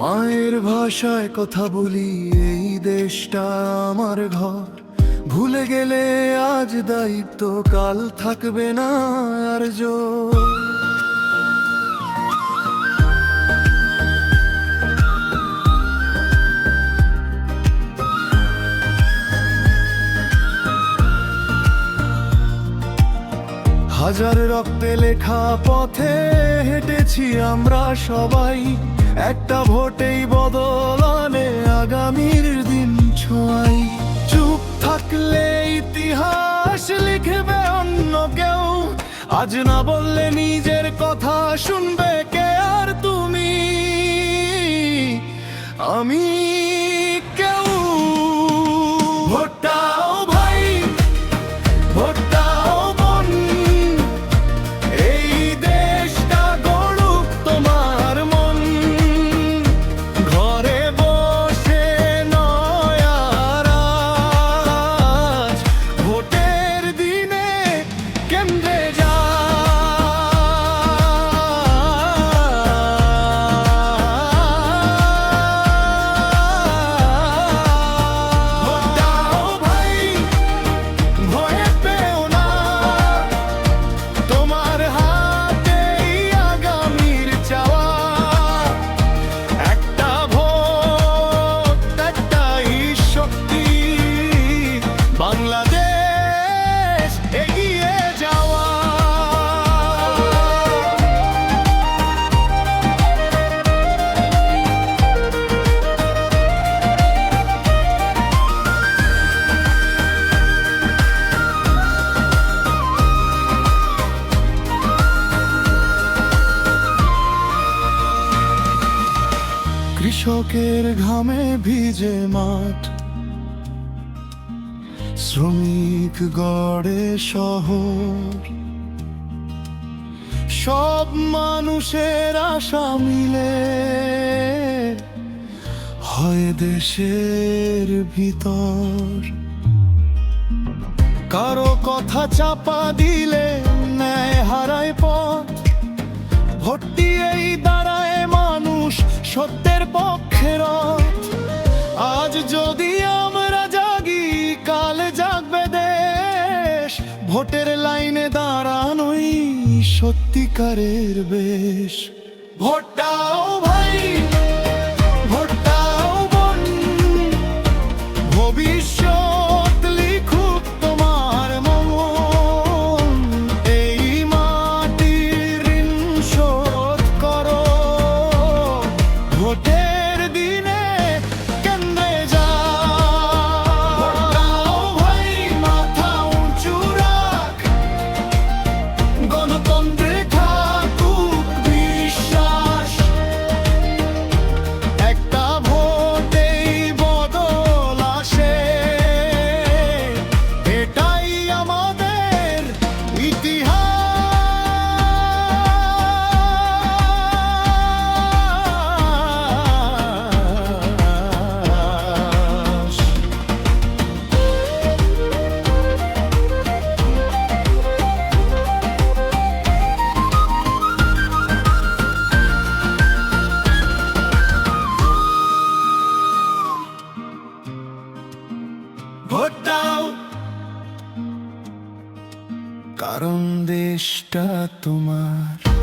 মায়ের ভাষায় কথা বলি, এই দেশটা আমার ঘর। ভুলে গেলে আজ দায়িত্ব কাল থাকবে না আর জোর। হাজার রক্তে লেখা পথে হেঁটেছি আমরা সবাই। একটা ভোটেই বদল আনে আগামীর দিন ছোঁয়াই। চুপ থাকলে ইতিহাস লিখবে অন্য কেউ। আজ না বললে নিজের কথা শুনবে কে আর তুমি? আমি কৃষকের ঘামে ভিজে মাঠ। শ্রমিক গড়ে শহর। সব মানুষের আশা মিলে হয় দেশের ভিতর। কারও কথা চাপা দিলে আজ যদি আমরা জাগি কাল জাগবে দেশ। ভোটের লাইনে দাঁড়ানোই সত্যিকারের বেশ। ভোটটাও ভাই কারণ তোমার।